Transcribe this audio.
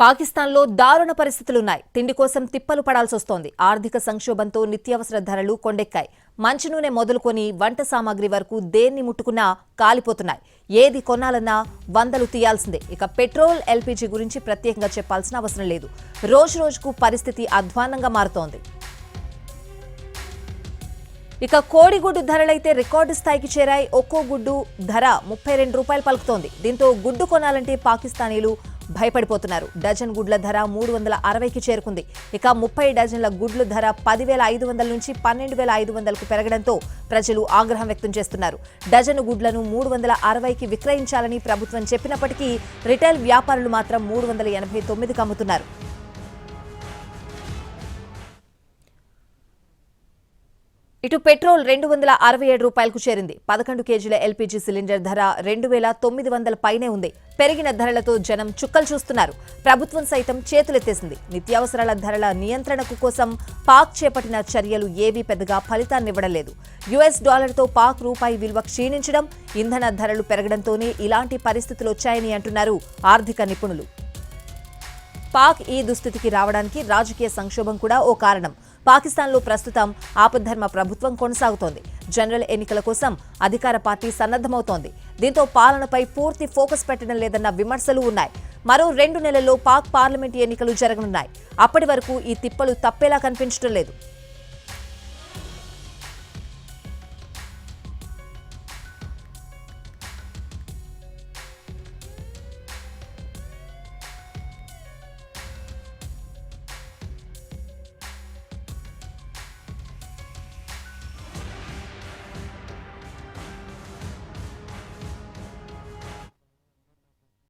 పాకిస్తాన్లో దారుణ పరిస్థితులున్నాయి. తిండి కోసం తిప్పలు పడాల్సి వస్తోంది. ఆర్థిక సంక్షోభంతో నిత్యావసర ధరలు కొండెక్కాయి. మంచి నూనె మొదలుకొని వంట సామాగ్రి వరకు దేన్ని ముట్టుకున్నా కాలిపోతున్నాయి. ఏది కొనాలన్నా వందలు తీయాల్సిందే. ఇక పెట్రోల్ ఎల్పీజీ గురించి ప్రత్యేకంగా చెప్పాల్సిన అవసరం లేదు. రోజు రోజుకు పరిస్థితి అధ్వాన్నంగా మారుతోంది. ఇక కోడిగుడ్డు ధరలైతే రికార్డు స్థాయికి చేరాయి. ఒక్కో గుడ్డు ధర ముప్పై రెండు రూపాయలు పలుకుతోంది. దీంతో గుడ్డు కొనాలంటే పాకిస్తానీలు భయపడిపోతున్నారు. డజన్ గుడ్ల ధర మూడు వందల అరవైకి చేరుకుంది. ఇక ముప్పై డజన్ల గుడ్ల ధర పదివేల ఐదు వందల నుంచి పన్నెండు వేల ఐదు వందలకు పెరగడంతో ప్రజలు ఆగ్రహం వ్యక్తం చేస్తున్నారు. డజను గుడ్లను మూడు వందల అరవైకి విక్రయించాలని ప్రభుత్వం చెప్పినప్పటికీ రిటైల్ వ్యాపారులు మాత్రం మూడు వందల ఎనభై తొమ్మిదికి అమ్ముతున్నారు. ఇటు పెట్రోల్ రెండు వందల అరవై ఏడు రూపాయలకు చేరింది. పదకొండు కేజీల ఎల్పీజీ సిలిండర్ ధర రెండు వేల తొమ్మిది వందల పైనే ఉంది. పెరిగిన ధరలతో జనం చుక్కలు చూస్తున్నారు. ప్రభుత్వం సైతం చేతులెత్తేసింది. నిత్యావసరాల ధరల నియంత్రణకు కోసం పాక్ చేపట్టిన చర్యలు ఏవీ పెద్దగా ఫలితాన్నివ్వడం లేదు యుఎస్ డాలర్తో పాక్ రూపాయి విలువ క్షీణించడం ఇంధన ధరలు పెరగడంతోనే ఇలాంటి పరిస్థితులు వచ్చాయని అంటున్నారు ఆర్థిక నిపుణులు. పాక్ ఈ దుస్థితికి రావడానికి రాజకీయ సంక్షోభం కూడా ఓ కారణం. పాకిస్తాన్లో ప్రస్తుతం ఆపద్ధర్మ ప్రభుత్వం కొనసాగుతోంది. జనరల్ ఎన్నికల కోసం అధికార పార్టీ సన్నద్ధమవుతోంది. దీంతో పాలనపై పూర్తి ఫోకస్ పెట్టడం లేదన్న విమర్శలు ఉన్నాయి. మరో రెండు నెలల్లో పాక్ పార్లమెంట్ ఎన్నికలు జరగనున్నాయి. అప్పటి వరకు ఈ తిప్పలు తప్పేలా కనిపించడం లేదు.